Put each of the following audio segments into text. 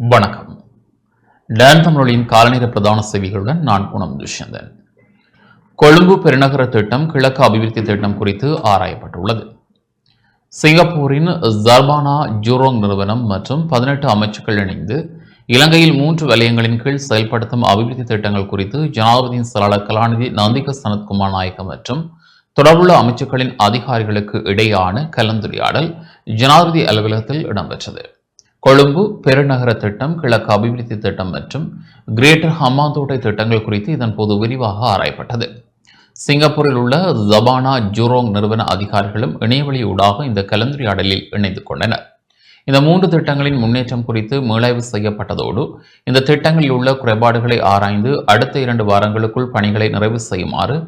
வணக்கம். டான் தமிழொலியின் காலநேர பிரதான செய்திகளுடன் நான் குணம் துஷ்யந்தன். கொழும்பு பெருநகர திட்டம் கிழக்கு அபிவிருத்தி திட்டம் குறித்து ஆராயப்பட்டுள்ளது. சிங்கப்பூரின் ஜர்பானா ஜூரோங் நிறுவனம் மற்றும் பதினெட்டு அமைச்சுக்கள் இணைந்து இலங்கையில் மூன்று வலயங்களின் கீழ் செயல்படுத்தும் அபிவிருத்தி திட்டங்கள் குறித்து ஜனாதிபதியின் செயலாளர் கலாநிதி நந்திக சனத்குமார் நாயக்கம் மற்றும் தொடர்புள்ள அமைச்சுக்களின் அதிகாரிகளுக்கு இடையான கலந்துரையாடல் ஜனாதிபதி அலுவலகத்தில் இடம்பெற்றது. கொழும்பு பெருநகர திட்டம் கிழக்கு அபிவிருத்தி திட்டம் மற்றும் கிரேட்டர் ஹம்மாந்தோட்டை திட்டங்கள் குறித்து இதன் போது விரிவாக ஆராயப்பட்டது. சிங்கப்பூரில் உள்ள ஜபானா ஜூரோங் நிறுவன அதிகாரிகளும் இணையவழி ஊடாக இந்த கலந்துரையாடலில் இணைந்து கொண்டனர். இந்த மூன்று திட்டங்களின் முன்னேற்றம் குறித்து மீளாய்வு செய்யப்பட்டதோடு இந்த திட்டங்களில் உள்ள குறைபாடுகளை ஆராய்ந்து அடுத்த இரண்டு வாரங்களுக்குள் பணிகளை நிறைவு செய்யுமாறு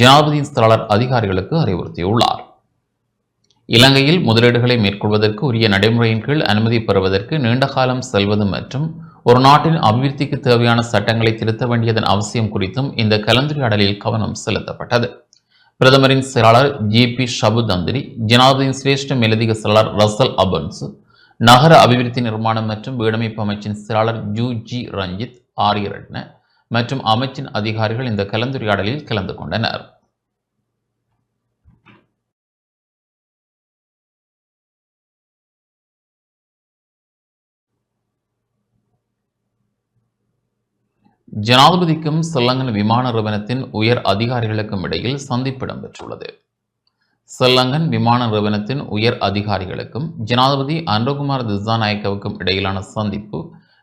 ஜனாதிபதியின் செயலாளர் அதிகாரிகளுக்கு அறிவுறுத்தியுள்ளார். இலங்கையில் முதலீடுகளை மேற்கொள்வதற்கு உரிய நடைமுறையின் கீழ் அனுமதி பெறுவதற்கு நீண்ட காலம் செல்வது மற்றும் ஒரு நாட்டின் அபிவிருத்திக்கு தேவையான சட்டங்களை திருத்த வேண்டியதன் அவசியம் குறித்தும் இந்த கலந்துரையாடலில் கவனம் செலுத்தப்பட்டது. பிரதமரின் செயலாளர் ஜி. பி. ஷபுதந்திரி ஜனாதிபதியின் சிரேஷ்ட மேலதிக செயலாளர் ரசல் அபன்ஸ் நகர அபிவிருத்தி நிர்மாணம் மற்றும் வீடமைப்பு அமைச்சின் செயலாளர் ஜூ. ஜி. ரஞ்சித் ஆரியரட்ன மற்றும் அமைச்சின் அதிகாரிகள் இந்த கலந்துரையாடலில் கலந்து கொண்டனர். ஜனாதிபதிக்கும் ஸ்ரீலங்கன் விமான நிறுவனத்தின் உயர் அதிகாரிகளுக்கும் இடையில் சந்திப்பு இடம்பெற்றுள்ளது. ஸ்ரீலங்கன் விமான நிறுவனத்தின் உயர் அதிகாரிகளுக்கும் ஜனாதிபதி அன்றகுமார் திசாநாயக்கவுக்கும் இடையிலான சந்திப்பு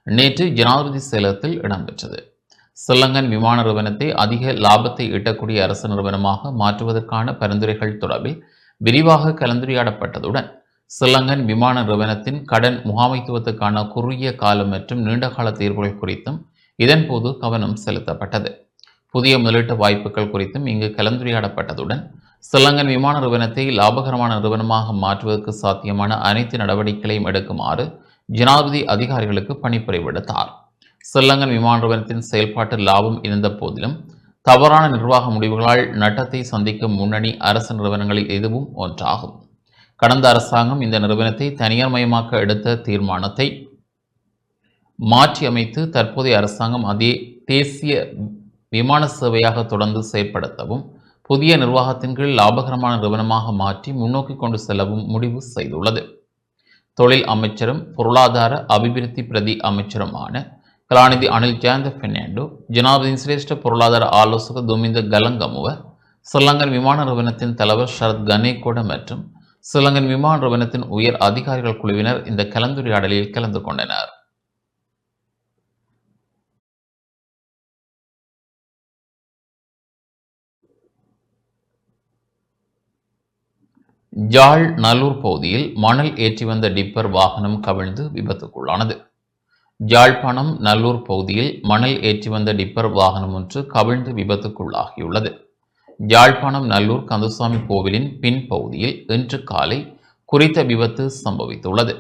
நேற்று ஜனாதிபதி சேலத்தில் இடம்பெற்றது. ஸ்ரீலங்கன் விமான நிறுவனத்தை அதிக லாபத்தை ஈட்டக்கூடிய அரசு நிறுவனமாக மாற்றுவதற்கான பரிந்துரைகள் தொடர்பில் விரிவாக கலந்துரையாடப்பட்டதுடன் ஸ்ரீலங்கன் விமான நிறுவனத்தின் கடன் முகாமைத்துவத்துக்கான குறுகிய காலம் மற்றும் நீண்டகால தீர்வுகள் குறித்தும் இதன்போது கவனம் செலுத்தப்பட்டது. புதிய முதலீட்டு வாய்ப்புகள் குறித்தும் இங்கு கலந்துரையாடப்பட்டதுடன் ஸ்ரீலங்கன் விமான நிறுவனத்தை லாபகரமான நிறுவனமாக மாற்றுவதற்கு சாத்தியமான அனைத்து நடவடிக்கைகளையும் எடுக்குமாறு ஜனாதிபதி அதிகாரிகளுக்கு பணிப்புரை விடுத்தார் ஸ்ரீலங்கன் விமான நிறுவனத்தின் செயல்பாட்டு லாபம் இருந்த போதிலும் தவறான நிர்வாக முடிவுகளால் நட்டத்தை சந்திக்கும் முன்னணி அரசு நிறுவனங்களில் இதுவும் ஒன்றாகும். கடந்த அரசாங்கம் இந்த நிறுவனத்தை தனியார் மயமாக்க எடுத்த தீர்மானத்தை மாற்றி அமைத்து தற்போதைய அரசாங்கம் அதே தேசிய விமான சேவையாக தொடர்ந்து செயற்படுத்தவும் புதிய நிர்வாகத்தின் கீழ் லாபகரமான நிறுவனமாக மாற்றி முன்னோக்கி கொண்டு செல்லவும் முடிவு செய்துள்ளது. தொழில் அமைச்சரும் பொருளாதார அபிவிருத்தி பிரதி அமைச்சருமான கலாநிதி அனில் ஜெயந்த பெர்னாண்டோ ஜனாதிபதியின் சிரேஷ்ட பொருளாதார ஆலோசகர் துமிந்த கலங்கமுவ ஸ்ரீலங்கன் விமான நிறுவனத்தின் தலைவர் சரத் கனேகோட மற்றும் ஸ்ரீலங்கன் விமான நிறுவனத்தின் உயர் அதிகாரிகள் குழுவினர் இந்த கலந்துரையாடலில் கலந்து கொண்டனர். ஜாழ் நல்லூர் பகுதியில் மணல் ஏற்றி வந்த டிப்பர் வாகனம் கவிழ்ந்து விபத்துக்குள்ளானது. ஜாழ்ப்பாணம் நல்லூர் பகுதியில் மணல் ஏற்றி வந்த டிப்பர் வாகனம் ஒன்று கவிழ்ந்து விபத்துக்குள்ளாகியுள்ளது. ஜாழ்ப்பாணம் நல்லூர் கந்தசாமி கோவிலின் பின்பகுதியில் இன்று காலை குறித்த விபத்து சம்பவித்துள்ளது.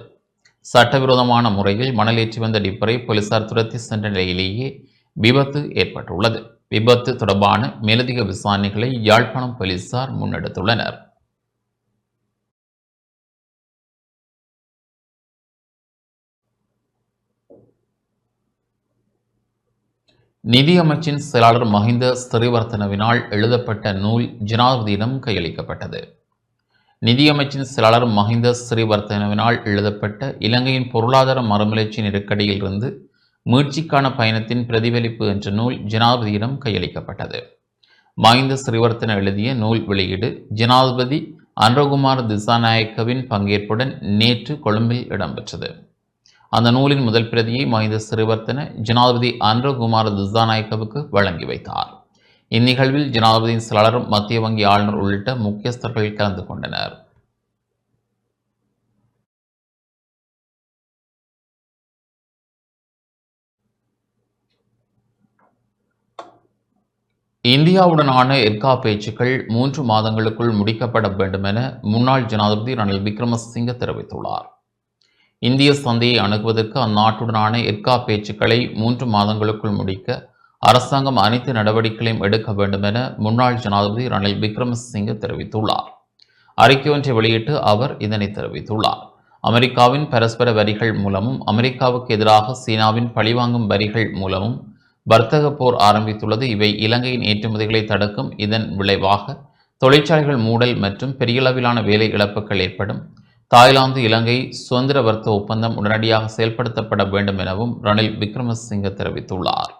சட்டவிரோதமான முறையில் மணல் ஏற்றி வந்த டிப்பரை போலீசார் துரத்தி சென்ற நிலையிலேயே விபத்து ஏற்பட்டுள்ளது. விபத்து தொடர்பான மேலதிக விசாரணைகளை யாழ்ப்பாணம் போலீசார் முன்னெடுத்துள்ளனர். நிதியமைச்சின் செயலாளர் மஹிந்த ஸ்ரீவர்த்தனவினால் எழுதப்பட்ட நூல் ஜனாதிபதியிடம் கையளிக்கப்பட்டது. நிதியமைச்சின் செயலாளர் மஹிந்த ஸ்ரீவர்த்தனவினால் எழுதப்பட்ட இலங்கையின் பொருளாதார மறுமலர்ச்சி நெருக்கடியில் இருந்து மீட்சிக்கான பயணத்தின் பிரதிபலிப்பு என்ற நூல் ஜனாதிபதியிடம் கையளிக்கப்பட்டது. மஹிந்த ஸ்ரீவர்த்தன எழுதிய நூல் வெளியீடு ஜனாதிபதி அன்றகுமார் திசாநாயக்கவின் பங்கேற்புடன் நேற்று கொழும்பில் இடம்பெற்றது. அந்த நூலின் முதல் பிரதியை மஹிந்த சிறுவர்த்தன ஜனாதிபதி அன்றகுமார் திசாநாயக்கவுக்கு வழங்கி வைத்தார். இந்நிகழ்வில் ஜனாதிபதியின் சிலரும் மத்திய வங்கி ஆளுநர் உள்ளிட்ட முக்கியஸ்தர்கள் கலந்து கொண்டனர். இந்தியாவுடனான எர்கா பேச்சுக்கள் மூன்று மாதங்களுக்குள் முடிக்கப்பட வேண்டும் என முன்னாள் ஜனாதிபதி ரணில் விக்ரமசிங்க தெரிவித்துள்ளார். இந்திய சந்தையை அணுகுவதற்கு அந்நாட்டுடனான எர்கா பேச்சுக்களை மூன்று மாதங்களுக்குள் முடிக்க அரசாங்கம் அனைத்து நடவடிக்கைகளையும் எடுக்க வேண்டும் என முன்னாள் ஜனாதிபதி ரணில் விக்ரமசிங்க தெரிவித்துள்ளார். அறிக்கை ஒன்றை வெளியிட்டு அவர் இதனை தெரிவித்துள்ளார். அமெரிக்காவின் பரஸ்பர வரிகள் மூலமும் அமெரிக்காவுக்கு எதிராக சீனாவின் பழிவாங்கும் வரிகள் மூலமும் வர்த்தக போர் ஆரம்பித்துள்ளது. இவை இலங்கையின் ஏற்றுமதிகளை தடுக்கும். இதன் விளைவாக தொழிற்சாலைகள் மூடல் மற்றும் பெரியளவிலான வேலை இழப்புகள் ஏற்படும். தாய்லாந்து இலங்கை சுதந்திர வர்த்தக ஒப்பந்தம் உடனடியாக செயல்படுத்தப்பட வேண்டும் எனவும் ரணில் விக்ரமசிங்க தெரிவித்துள்ளார்.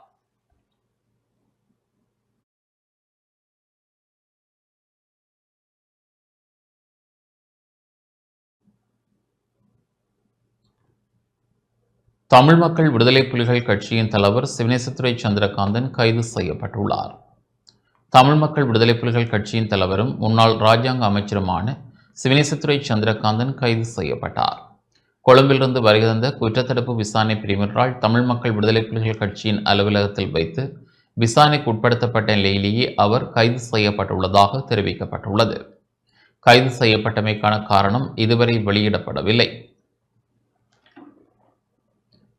தமிழ் மக்கள் விடுதலை புலிகள் கட்சியின் தலைவர் சிவனேசத்துறை சந்திரகாந்தன் கைது செய்யப்பட்டுள்ளார். தமிழ் மக்கள் விடுதலை புலிகள் கட்சியின் தலைவரும் முன்னாள் ராஜாங்க அமைச்சருமான சிவனேசத்துறை சந்திரகாந்தன் கைது செய்யப்பட்டார். கொழும்பிலிருந்து வருகை தந்த குற்றத்தடுப்பு விசாரணை பிரிவினரால் தமிழ் மக்கள் விடுதலை புலிகள் கட்சியின் அலுவலகத்தில் வைத்து விசாரணைக்கு உட்படுத்தப்பட்ட நிலையிலேயே அவர் கைது செய்யப்பட்டுள்ளதாக தெரிவிக்கப்பட்டுள்ளது. கைது செய்யப்பட்டமைக்கான காரணம் இதுவரை வெளியிடப்படவில்லை.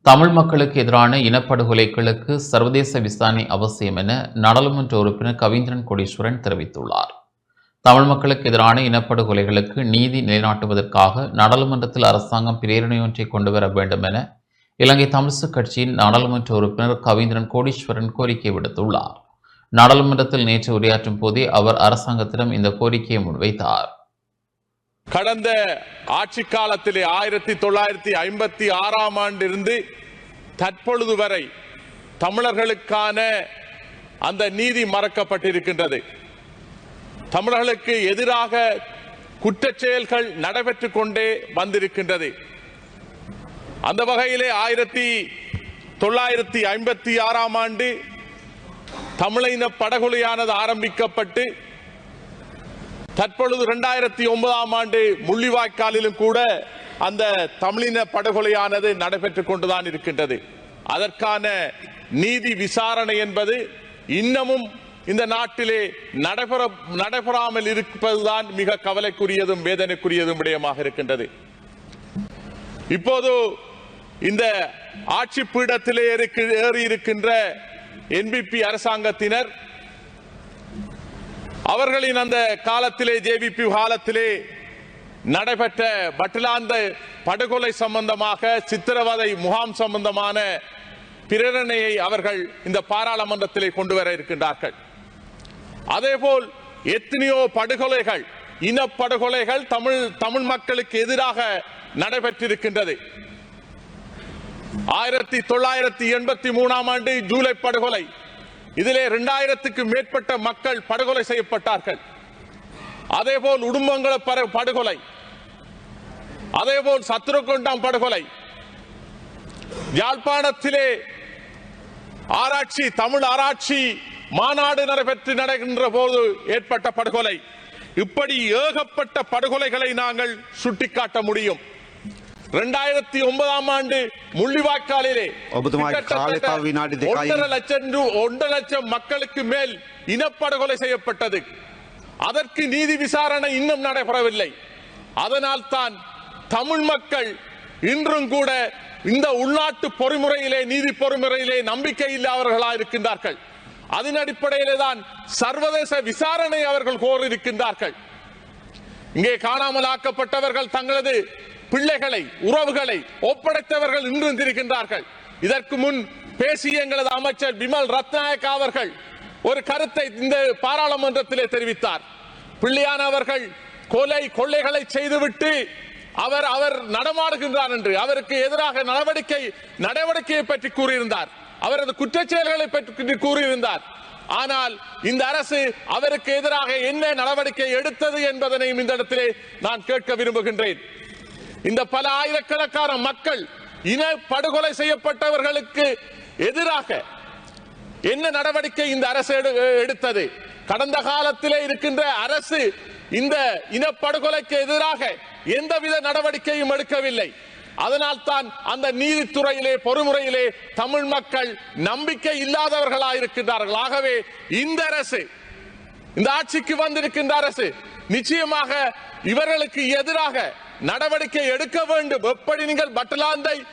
தமிழ் மக்களுக்கு எதிரான இனப்படுகொலைகளுக்கு சர்வதேச விசாரணை அவசியம் என நாடாளுமன்ற உறுப்பினர் கவீந்திரன் கோடீஸ்வரன் தெரிவித்துள்ளார். தமிழ் மக்களுக்கு எதிரான இனப்படுகொலைகளுக்கு நீதி நிலைநாட்டுவதற்காக நாடாளுமன்றத்தில் அரசாங்கம் பிரேரணையொன்றை கொண்டு வர வேண்டும் என இலங்கை தமிழ்சு கட்சியின் நாடாளுமன்ற உறுப்பினர் கவீந்திரன் கோடீஸ்வரன் கோரிக்கை விடுத்துள்ளார். நாடாளுமன்றத்தில் நேற்று உரையாற்றும் போதே அவர் அரசாங்கத்திடம் இந்த கோரிக்கையை முன்வைத்தார். கடந்த ஆட்சி காலத்திலே ஆயிரத்தி தொள்ளாயிரத்தி ஐம்பத்தி ஆறாம் ஆண்டிலிருந்து தற்பொழுது வரை தமிழர்களுக்கான அந்த நீதி மறக்கப்பட்டிருக்கின்றது. தமிழர்களுக்கு எதிராக குற்றச் செயல்கள் நடைபெற்றுக் கொண்டே வந்திருக்கின்றது. அந்த வகையிலே ஆயிரத்தி தொள்ளாயிரத்தி ஐம்பத்தி ஆறாம் ஆண்டு தமிழின படகொலையானது ஆரம்பிக்கப்பட்டு தற்பொழுது இரண்டாயிரத்தி ஒன்பதாம் ஆண்டு முள்ளிவாய்க்காலிலும் கூட அந்த தமிழின படுகொலையானது நடைபெற்றுக் கொண்டுதான் இருக்கின்றது. அதற்கான நீதி விசாரணை என்பது இன்னமும் இந்த நாட்டிலே நடைபெற நடைபெறாமல் இருப்பதுதான் மிக கவலைக்குரியதும் வேதனைக்குரியதும் விடயமாக இருக்கின்றது. இப்போது இந்த ஆட்சி பீடத்திலே ஏறி இருக்கின்ற என்பிபி அரசாங்கத்தினர் அவர்களின் அந்த காலத்திலே ஜேபிபி காலத்திலே நடைபெற்ற பட்டிலாந்த படுகொலை சம்பந்தமாக சித்திரவதை முகாம் சம்பந்தமான பிரேரணையை அவர்கள் இந்த பாராளுமன்றத்திலே கொண்டு வர இருக்கின்றார்கள். அதேபோல் எத்தனையோ படுகொலைகள் இனப்படுகொலைகள் தமிழ் தமிழ் மக்களுக்கு எதிராக நடைபெற்றிருக்கின்றது. ஆயிரத்தி தொள்ளாயிரத்தி எண்பத்தி மூணாம் ஆண்டு ஜூலை படுகொலை. இதிலே இரண்டாயிரத்துக்கு மேற்பட்ட மக்கள் படுகொலை செய்யப்பட்டார்கள். அதேபோல் உடும்பங்கள படுகொலை. அதேபோல் சத்ருகொண்டாம் படுகொலை. யாழ்ப்பாணத்திலே ஆராய்ச்சி தமிழ் ஆராய்ச்சி மாநாடு நடைபெற்று நடக்கின்ற போது ஏற்பட்ட படுகொலை. இப்படி ஏகப்பட்ட படுகொலைகளை நாங்கள் சுட்டிக்காட்ட முடியும். இரண்டாயிரத்தி ஒன்பதாம் ஆண்டு முள்ளிவாய்க்காலிலே ஒன்றரை லட்சம் ஒன்றரை லட்சம் மக்களுக்கு மேல் இனப்படுகொலை செய்யப்பட்டது. அதற்கு நீதி விசாரணை இன்னும் நடைபெறவில்லை. அதனால் தான் தமிழ் மக்கள் இன்றும் கூட இந்த உள்நாட்டு பொறிமுறையிலே நீதி பொறிமுறையிலே நம்பிக்கை இல்லாதவர்களாக இருக்கின்றார்கள் அதன் அடிப்படையிலே தான் சர்வதேச விசாரணை அவர்கள் கோரியிருக்கின்றார்கள். இங்கே காணாமல் ஆக்கப்பட்டவர்கள் தங்களது பிள்ளைகளை உறவுகளை ஒப்படைத்தவர்கள் இன்றும் இதற்கு முன் பேசிய எங்களது அமைச்சர் பிமல் ரத்நாயக் அவர்கள் ஒரு கருத்தை இந்த பாராளுமன்றத்திலே தெரிவித்தார். பிள்ளையான அவர்கள் கொலை கொள்ளைகளை செய்துவிட்டு அவர் அவர் நடமாடுகின்றார் என்று அவருக்கு எதிராக நடவடிக்கை நடவடிக்கையை பற்றி கூறியிருந்தார். அவரது குற்றச்செயல்களை பற்றி கூறியிருந்தார். ஆனால் இந்த அரசு அவருக்கு எதிராக என்ன நடவடிக்கை எடுத்தது என்பதனையும் இந்த இடத்திலே நான் கேட்க விரும்புகின்றேன். இந்த பல ஆயிரக்கணக்கான மக்கள் இன படுகொலை செய்யப்பட்டவர்களுக்கு எதிராக என்ன நடவடிக்கை இந்த அரசு எடு- எடுத்தது? கடந்த காலத்திலே இருக்கின்ற அரசு இந்த இனப்படுகொலைக்கு எதிராக எந்தவித நடவடிக்கையும் எடுக்கவில்லை. அதனால் தான் அந்த நீதித்துறையிலே பொறுமுறையிலே தமிழ் மக்கள் நம்பிக்கை இல்லாதவர்களாக இருக்கின்றார்கள் ஆகவே இந்த அரசு இந்த ஆட்சிக்கு வந்திருக்கின்ற அரசு நிச்சயமாக இவர்களுக்கு எதிராக நடவடிக்கை எடுக்க வேண்டும். எப்படி நீங்கள் பட்டலாந்தை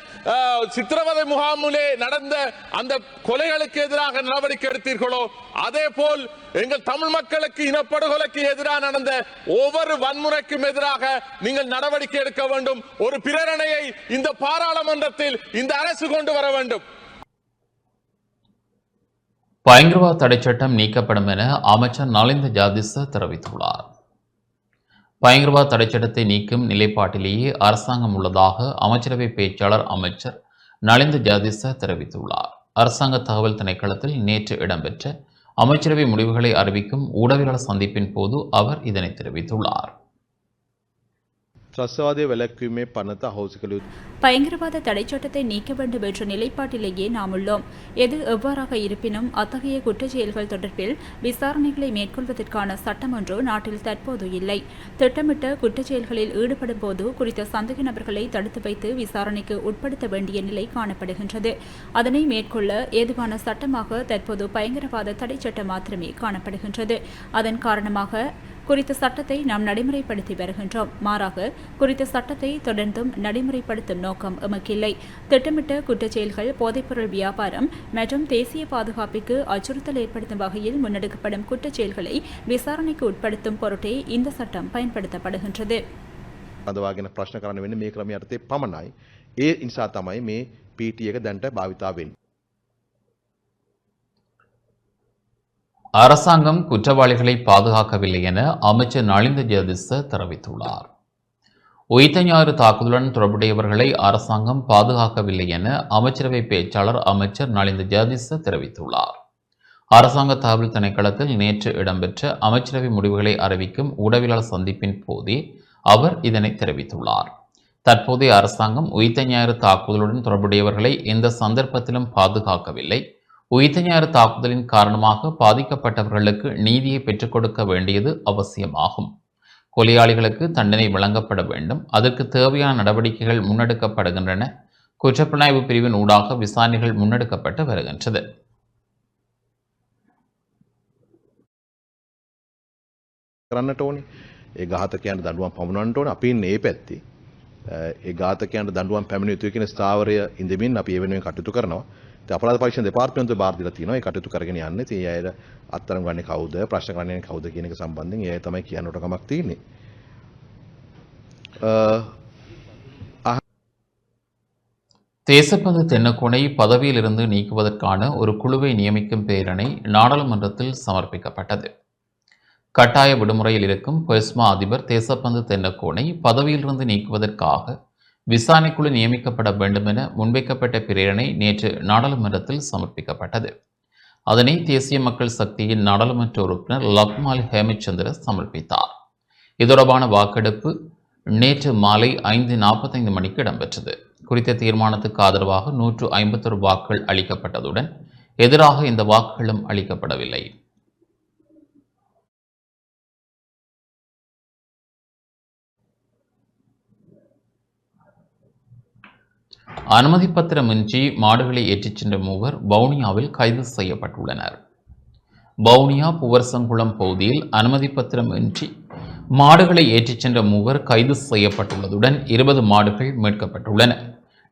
சித்திரவதை முகாமிலே நடந்த அந்த கொலைகளுக்கு எதிராக நடவடிக்கை எடுத்தீர்களோ அதே போல் எங்கள் தமிழ் மக்களுக்கு இனப்படுகொலைக்கு எதிராக நடந்த ஒவ்வொரு வன்முறைக்கும் எதிராக நீங்கள் நடவடிக்கை எடுக்க வேண்டும். ஒரு பிரேரணையை இந்த பாராளுமன்றத்தில் இந்த அரசு கொண்டு வர வேண்டும். பயங்கரவாத தடை சட்டம் நீக்கப்படும் என அமைச்சர் நலிந்த ஜாதிச தெரிவித்துள்ளார். பயங்கரவாத தடைச்சட்டத்தை நீக்கும் நிலைப்பாட்டிலேயே அரசாங்கம் உள்ளதாக அமைச்சரவை பேச்சாளர் அமைச்சர் நலிந்த ஜாதிச தெரிவித்துள்ளார். அரசாங்க தகவல் திணைக்களத்தில் நேற்று இடம்பெற்ற அமைச்சரவை முடிவுகளை அறிவிக்கும் ஊடகவியலாளர் சந்திப்பின் போது அவர் இதனை தெரிவித்துள்ளார். ත්‍රස්වාදය වැලැක්වීමේ පනත අහෝසි කළ යුතු பயங்கரவாத தடைச்சட்டத்தை நீக்க வேண்டும் என்ற நிலைப்பாட்டிலேயே நாம் உள்ளோம் எது எவ்வாறாக இருப்பினும் அத்தகைய குற்றச் செயல்கள் தொடர்பில் விசாரணைகளை மேற்கொள்வதற்கான சட்டம் ஒன்று நாட்டில் தற்போது இல்லை திட்டமிட்ட குற்றச் செயல்களில் ஈடுபடும் போது குறித்த சந்தேக நபர்களை தடுத்து வைத்து விசாரணைக்கு உட்படுத்த வேண்டிய நிலை காணப்படுகின்றது அதனை மேற்கொள்ள ஏதுவான சட்டமாக தற்போது பயங்கரவாத தடை சட்டம் மாத்திரமே காணப்படுகின்றது அதன் காரணமாக குறித்த சட்டத்தை நாம் நடைமுறைப்படுத்தி வருகின்றோம் மாறாக குறித்த சட்டத்தை தொடர்ந்தும் நடைமுறைப்படுத்தும் நோக்கம் எமக்கில்லை திட்டமிட்ட குற்றச் செயல்கள் போதைப்பொருள் வியாபாரம் மற்றும் தேசிய பாதுகாப்பிற்கு அச்சுறுத்தல் ஏற்படுத்தும் வகையில் முன்னெடுக்கப்படும் குற்றச் செயல்களை விசாரணைக்கு உட்படுத்தும் பொருட்டே இந்த சட்டம் பயன்படுத்தப்படுகின்றது රඳවාගෙන ප්‍රශ්න කරන්න වෙන මේ ක්‍රම යටතේ පමණයි. ඒ නිසා තමයි මේ පීටි එක දැන්ට භාවිතා அரசாங்கம் குற்றவாளிகளை பாதுகாக்கவில்லை என அமைச்சர் நலிந்த ஜெயதிச தெரிவித்துள்ளார். உயிர்த்தஞாறு தாக்குதலுடன் தொடர்புடையவர்களை அரசாங்கம் பாதுகாக்கவில்லை என அமைச்சரவை பேச்சாளர் அமைச்சர் நலிந்த ஜெயதிச தெரிவித்துள்ளார். அரசாங்க தகவல் திணைக்களத்தில் நேற்று இடம்பெற்ற அமைச்சரவை முடிவுகளை அறிவிக்கும் ஊடகவியலாளர் சந்திப்பின் போதே அவர் இதனை தெரிவித்துள்ளார். தற்போதைய அரசாங்கம் உயிர்த்த ஞாயிறு தாக்குதலுடன் தொடர்புடையவர்களை எந்த சந்தர்ப்பத்திலும் பாதுகாக்கவில்லை. உயிர்த்த ஞாயிறு தாக்குதலின் காரணமாக பாதிக்கப்பட்டவர்களுக்கு நீதியை பெற்றுக் கொடுக்க வேண்டியது அவசியமாகும் கொலையாளிகளுக்கு தண்டனை வழங்கப்பட வேண்டும் அதற்கு தேவையான நடவடிக்கைகள் முன்னெடுக்கப்படுகின்றன குற்றப்புலனாய்வு பிரிவின் ஊடாக விசாரணைகள் முன்னெடுக்கப்பட்டு வருகின்றது කරන්නට ඕනේ ඒ ඝාතකයන්ට දඬුවම් පමුණවන්නට ඕනේ අපි ඉන්නේ ඒ පැත්තේ අ, ඒ ඝාතකයන්ට දඬුවම් පැමිණිය යුතුයි කියන ස්ථාවරය ඉඳමින් අපි ඒ වෙනුවෙන් කටයුතු කරනවා ඉතින් අපරාධ පරීක්ෂණ දෙපාර්තමේන්තුව බාර දීලා තියෙනවා ඒ කටයුතු කරගෙන යන්නේ ඉතින් ඒ අයට අත්තරම් ගන්නේ කවුද ප්‍රශ්න කරන්නේ කවුද කියන එක සම්බන්ධයෙන් ඒ අය තමයි කියන්නට කමක් තියෙන්නේ අ, தேசப்பந்து தென்னக்கோனை பதவியிலிருந்து நீக்குவதற்கான ஒரு குழுவை நியமிக்கும் பேரணை நாடாளுமன்றத்தில் சமர்ப்பிக்கப்பட்டது கட்டாய விடுமுறையில் இருக்கும் பொஸ்மா அதிபர் தேசப்பந்து தென்னக்கோனை பதவியிலிருந்து நீக்குவதற்காக விசாரணைக்குழு நியமிக்கப்பட வேண்டும் என முன்வைக்கப்பட்ட பிரேரணை நேற்று நாடாளுமன்றத்தில் சமர்ப்பிக்கப்பட்டது. அதனை தேசிய மக்கள் சக்தியின் நாடாளுமன்ற உறுப்பினர் லக்மால் ஹேமச்சந்திர சமர்ப்பித்தார். இது தொடர்பான வாக்கெடுப்பு நேற்று மாலை ஐந்து நாற்பத்தைந்து மணிக்கு இடம்பெற்றது. குறித்த தீர்மானத்துக்கு ஆதரவாக நூற்று ஐம்பத்தொரு வாக்குகள் அளிக்கப்பட்டதுடன் எதிராக இந்த வாக்குகளும் அளிக்கப்படவில்லை. அனுமதி பத்திரமின்றி மாடுகளை ஏற்றிச் சென்ற மூவர் வவுனியாவில் கைது செய்யப்பட்டுள்ளனர். வவுனியா புவர்சங்குளம் பகுதியில் அனுமதி பத்திரமின்றி மாடுகளை ஏற்றிச் சென்ற மூவர் கைது செய்யப்பட்டுள்ளதுடன் இருபது மாடுகள் மீட்கப்பட்டுள்ளன.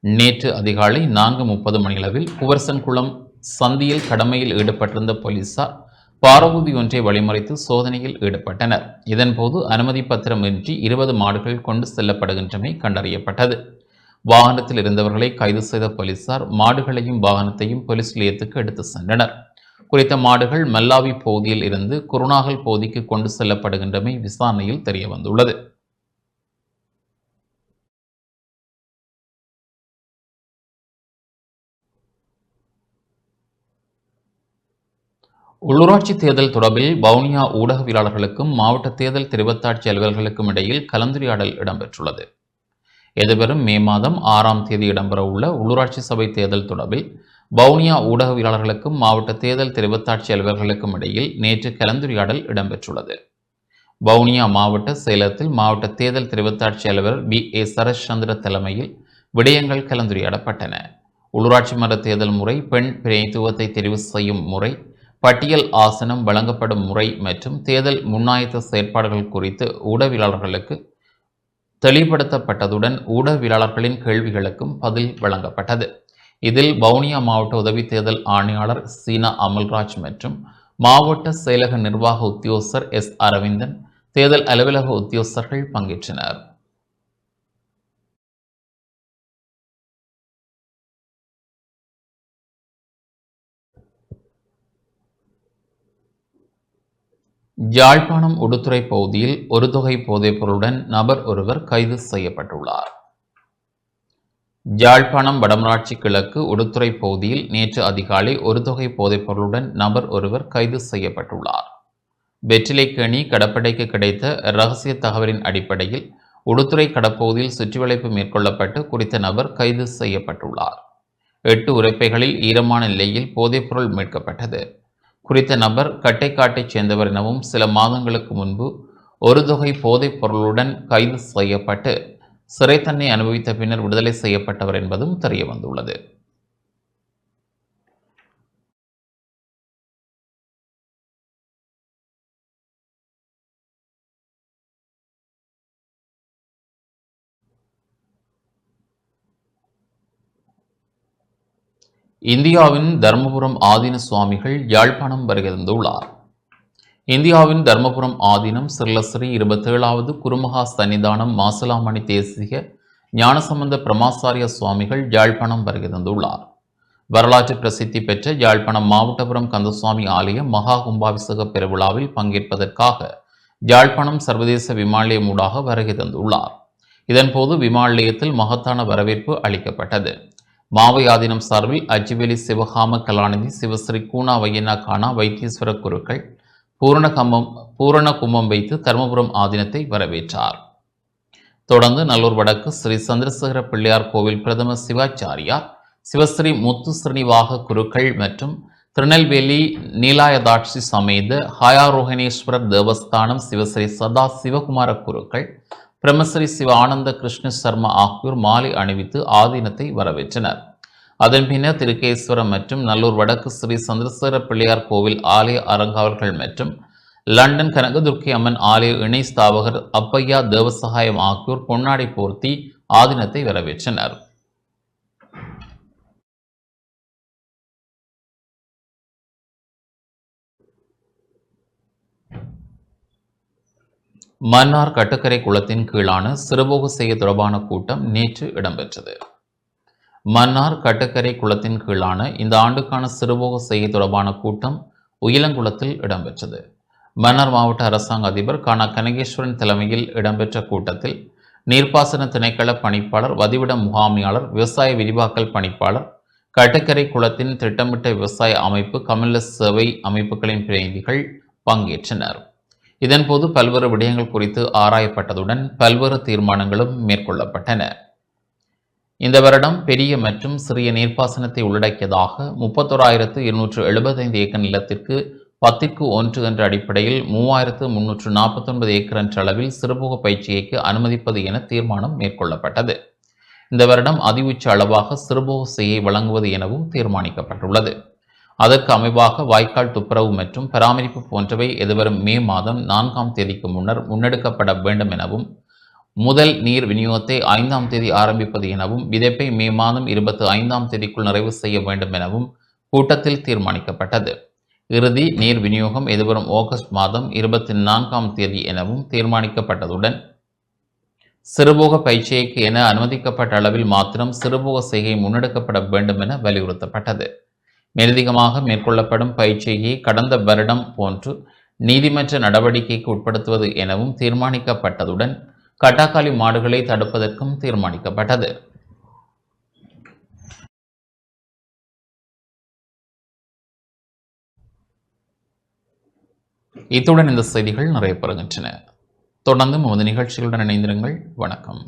நேற்று அதிகாலை நான்கு முப்பது மணியளவில் புவர்சன்குளம் சந்தியில் கடமையில் ஈடுபட்டிருந்த போலீசார் பாரபூதி ஒன்றை வழிமறைத்து சோதனையில் ஈடுபட்டனர். இதன்போது அனுமதி பத்திரமின்றி இருபது மாடுகள் கொண்டு செல்லப்படுகின்றமை கண்டறியப்பட்டது. வாகனத்தில் இருந்தவர்களை கைது செய்த போலீசார் மாடுகளையும் வாகனத்தையும் போலீஸ் நிலையத்துக்கு எடுத்து சென்றனர். குறித்த மாடுகள் மல்லாவி பகுதியில் இருந்து குருநாகல் பகுதிக்கு கொண்டு செல்லப்படுகின்றமை விசாரணையில் தெரிய வந்துள்ளது உள்ளூராட்சி தேர்தல் தொடர்பில் வவுனியா ஊடகவியலாளர்களுக்கும் மாவட்ட தேர்தல் தெரிவத்தாட்சி அலுவலர்களுக்கும் இடையில் கலந்துரையாடல் இடம்பெற்றுள்ளது. எதிர்வரும் மே மாதம் ஆறாம் தேதி இடம்பெறவுள்ள உள்ளூராட்சி சபை தேர்தல் தொடர்பில் வவுனியா ஊடகவியலாளர்களுக்கும் மாவட்ட தேர்தல் தெரிவத்தாட்சி அலுவலர்களுக்கும் இடையில் நேற்று கலந்துரையாடல் இடம்பெற்றுள்ளது. வவுனியா மாவட்ட சேலத்தில் மாவட்ட தேர்தல் தெரிவத்தாட்சி அலுவலர் பி ஏ. சரஷ்சந்திர தலைமையில் விடயங்கள் கலந்துரையாடப்பட்டன. உள்ளூராட்சி மன்ற தேர்தல் முறை பெண் பிரதித்துவத்தை தெரிவு செய்யும் முறை பட்டியல் ஆசனம் வழங்கப்படும் முறை மற்றும் தேர்தல் முன்னாயத்த செயற்பாடுகள் குறித்து ஊடகவியலாளர்களுக்கு தெளிவுபடுத்தப்பட்டதுடன் ஊடகவியலாளர்களின் கேள்விகளுக்கும் பதில் வழங்கப்பட்டது. இதில் வவுனியா மாவட்ட உதவி தேர்தல் ஆணையாளர் சீனா அமல்ராஜ் மற்றும் மாவட்ட செயலக நிர்வாக உத்தியோகஸ்தர் எஸ் அரவிந்தன் தேர்தல் அலுவலக உத்தியோகஸ்தர்கள் பங்கேற்றனர். யாழ்ப்பாணம் உடுத்துறை பகுதியில் ஒரு தொகை போதைப் பொருளுடன் நபர் ஒருவர் கைது செய்யப்பட்டுள்ளார். யாழ்ப்பாணம் வடமராட்சி கிழக்கு உடுத்துறை பகுதியில் நேற்று அதிகாலை ஒரு தொகை போதைப் பொருளுடன் நபர் ஒருவர் கைது செய்யப்பட்டுள்ளார். வெற்றிலைக்கேணி கடப்படைக்கு கிடைத்த ரகசிய தகவலின் அடிப்படையில் உடுத்துறை கடப்பகுதியில் சுற்றிவளைப்பு மேற்கொள்ளப்பட்டு குறித்த நபர் கைது செய்யப்பட்டுள்ளார். எட்டு உரைப்பைகளில் ஈரமான நிலையில் போதைப்பொருள் மீட்கப்பட்டது. குறித்த நபர் கட்டைக்காட்டைச் சேர்ந்தவர் எனவும் சில மாதங்களுக்கு முன்பு ஒரு தொகை போதைப் பொருளுடன் கைது செய்யப்பட்டு சிறைத்தன்னை அனுபவித்த பின்னர் விடுதலை செய்யப்பட்டவர் என்பதும் தெரியவந்துள்ளது இந்தியாவின் தர்மபுரம் ஆதீன சுவாமிகள் யாழ்ப்பாணம் வருகிறந்துள்ளார் இந்தியாவின் தர்மபுரம் ஆதீனம் சிர்லஸ்ரீ இருபத்தேழாவது குருமகா சன்னிதானம் மாசலாமணி தேசிய ஞானசம்பந்த பிரமாசாரிய சுவாமிகள் யாழ்ப்பாணம் வருகிறந்துள்ளார் வரலாற்று பிரசித்தி பெற்ற யாழ்ப்பாணம் மாவட்டபுரம் கந்தசுவாமி ஆலய மகா கும்பாபிஷேக பெருவிழாவில் பங்கேற்பதற்காக யாழ்ப்பாணம் சர்வதேச விமான ஊடாக வருகை தந்துள்ளார். இதன்போது விமான நிலையத்தில் மகத்தான வரவேற்பு அளிக்கப்பட்டது. மாவையாதீனம் சார்பில் அஜிவேலி சிவகாம கலாநிதி சிவஸ்ரீ கூனா வையனா கானா வைத்தீஸ்வர குருக்கள் பூரண கம்பம் பூரண கும்பம் வைத்து தருமபுரம் ஆதீனத்தை வரவேற்றார். தொடர்ந்து நல்லூர் வடக்கு ஸ்ரீ சந்திரசேகர பிள்ளையார் கோவில் பிரதம சிவாச்சாரியார் சிவஸ்ரீ முத்து ஸ்ரீனிவாக குருக்கள் மற்றும் திருநெல்வேலி நீலாயதாட்சி சமேத ஹயாரோகணேஸ்வரர் தேவஸ்தானம் சிவஸ்ரீ சதா சிவகுமார குருக்கள் பிரம்மஸ்ரீ சிவ ஆனந்த கிருஷ்ண சர்மா ஆகியோர் மாலை அணிவித்து ஆதீனத்தை வரவேற்றனர். அதன் பின்னர் திருக்கேஸ்வரம் மற்றும் நல்லூர் வடக்கு ஸ்ரீ சந்திரசேர பிள்ளையார் கோவில் ஆலய அறங்காவலர்கள் மற்றும் லண்டன் கனகதுர்க்கி அம்மன் ஆலய இணை ஸ்தாபகர் அப்பையா தேவசகாயம் ஆகியோர் பொன்னாடை போர்த்தி ஆதீனத்தை வரவேற்றனர். மன்னார் கட்டுக்கரை குளத்தின் கீழான சிறுபோக செய்ய தொடர்பான கூட்டம் நேற்று இடம்பெற்றது. மன்னார் கட்டுக்கரை குளத்தின் கீழான இந்த ஆண்டுக்கான சிறுபோக செய்ய தொடர்பான கூட்டம் உயிலங்குளத்தில் இடம்பெற்றது. மன்னார் மாவட்ட அரசாங்க அதிபர் கானா கனகேஸ்வரன் தலைமையில் இடம்பெற்ற கூட்டத்தில் நீர்ப்பாசன திணைக்கள பணிப்பாளர் வதிவிட முகாமியாளர் விவசாய விரிவாக்கல் பணிப்பாளர் கட்டுக்கரை குளத்தின் திட்டமிட்ட விவசாய அமைப்பு கமல சேவை அமைப்புகளின் பிரதிநிதிகள் பங்கேற்றனர். இதன்போது பல்வேறு விடயங்கள் குறித்து ஆராயப்பட்டதுடன் பல்வேறு தீர்மானங்களும் மேற்கொள்ளப்பட்டன. இந்த வருடம் பெரிய மற்றும் சிறிய நீர்ப்பாசனத்தை உள்ளடக்கியதாக முப்பத்தோராயிரத்து இருநூற்று எழுபத்தைந்து ஏக்கர் நிலத்திற்கு பத்திற்கு ஒன்று என்ற அடிப்படையில் மூவாயிரத்து முன்னூற்று நாற்பத்தொன்பது ஏக்கர் என்ற அளவில் சிறுபோக பயிற்சியைக்கு அனுமதிப்பது என தீர்மானம் மேற்கொள்ளப்பட்டது. இந்த வருடம் அதிவுச்ச அளவாக சிறுபோக செய்யை வழங்குவது எனவும் தீர்மானிக்கப்பட்டுள்ளது. அதற்கு அமைவாக வாய்க்கால் துப்புரவு மற்றும் பராமரிப்பு போன்றவை எதிர்வரும் மே மாதம் நான்காம் தேதிக்கு முன்னர் முன்னெடுக்கப்பட வேண்டும் எனவும் முதல் நீர் விநியோகத்தை ஐந்தாம் தேதி ஆரம்பிப்பது எனவும் விதைப்பை மே மாதம் இருபத்தி ஐந்தாம் தேதிக்குள் நிறைவு செய்ய வேண்டும் எனவும் கூட்டத்தில் தீர்மானிக்கப்பட்டது. இறுதி நீர் விநியோகம் எதிர்வரும் ஆகஸ்ட் மாதம் இருபத்தி நான்காம் தேதி எனவும் தீர்மானிக்கப்பட்டதுடன் சிறுபோக பயிற்சியைக்கு என அனுமதிக்கப்பட்ட அளவில் மாத்திரம் சிறுபோக செய்கை முன்னெடுக்கப்பட வேண்டும் என வலியுறுத்தப்பட்டது. மேலதிகமாக மேற்கொள்ளப்படும் பயிற்சியை கடந்த வருடம் போன்று நீதிமன்ற நடவடிக்கைக்கு உட்படுத்துவது எனவும் தீர்மானிக்கப்பட்டதுடன் கட்டாக்காலி மாடுகளை தடுப்பதற்கும் தீர்மானிக்கப்பட்டது. இத்துடன் இந்த செய்திகள் நிறைய பெறுகின்றன தொடர்ந்து நமது நிகழ்ச்சிகளுடன் இணைந்திருங்கள். வணக்கம்.